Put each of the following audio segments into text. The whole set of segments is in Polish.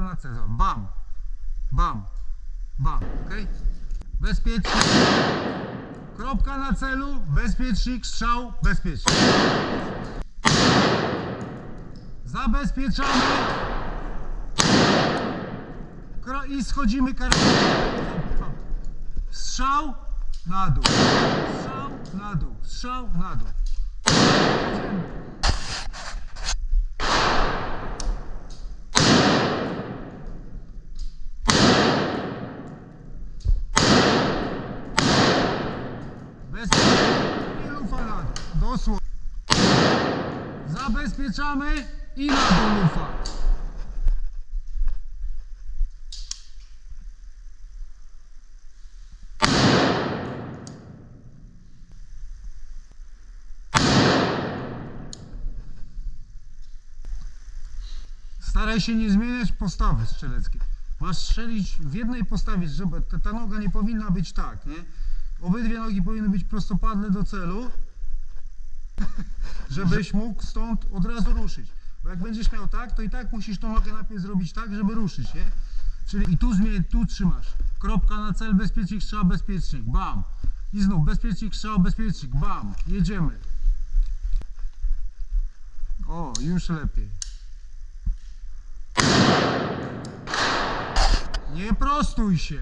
na cel. Bam, bam, bam, ok? Bezpiecznik, kropka na celu, bezpiecznik, strzał, bezpiecznik. Zabezpieczamy Kro- i schodzimy karabinem. Strzał na dół, strzał na dół, strzał na dół. Bezpiecznie lufa na dosłownie. Zabezpieczamy i na dół lufa. Staraj się nie zmieniać postawy strzeleckiej. Masz strzelić w jednej postawie, żeby ta noga nie powinna być tak, nie? Obydwie nogi powinny być prostopadle do celu, żebyś mógł stąd od razu ruszyć. Bo jak będziesz miał tak, to i tak musisz tą nogę najpierw zrobić tak, żeby ruszyć, nie? Czyli i tu zmień, tu trzymasz. Kropka na cel, bezpiecznik, strzał, bezpiecznik, bam. I znów bezpiecznik, strzał, bezpiecznik, bam. Jedziemy. O, już lepiej. Nie prostuj się.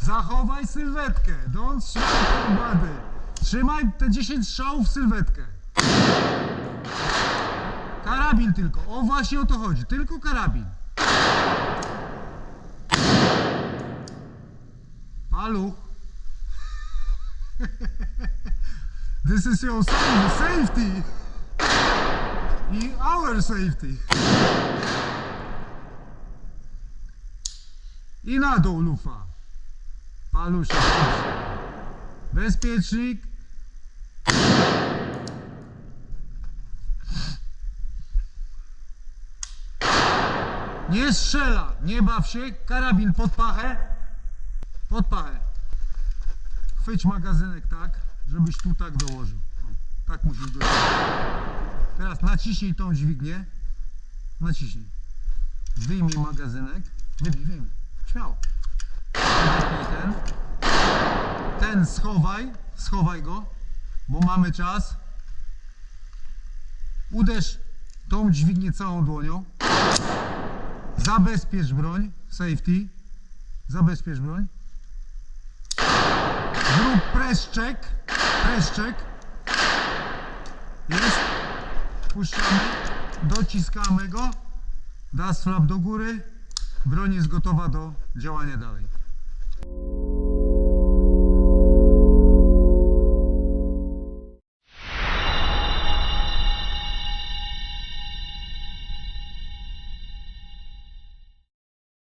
Zachowaj sylwetkę. Don't body. Trzymaj te 10 strzałów w sylwetkę. Karabin tylko. O właśnie o to chodzi. Tylko karabin. Paluch. This is your sa- safety. I our safety. I na dół lufa. Paluszek. Bezpiecznik. Nie strzela, nie baw się. Karabin pod pachę. Pod pachę. Chwyć magazynek tak, żebyś tu tak dołożył. Tak musisz dołożyć. Teraz naciśnij tą dźwignię. Naciśnij. Wyjmij magazynek. Wyjmij, wyjmij. Śmiało. Ten. Ten schowaj. Schowaj go, bo mamy czas. Uderz tą dźwignię całą dłonią. Zabezpiecz broń. Safety. Zabezpiecz broń. Zrób. Press check. Jest. Puszczamy. Dociskamy go. Das flap do góry. Broń jest gotowa do działania dalej.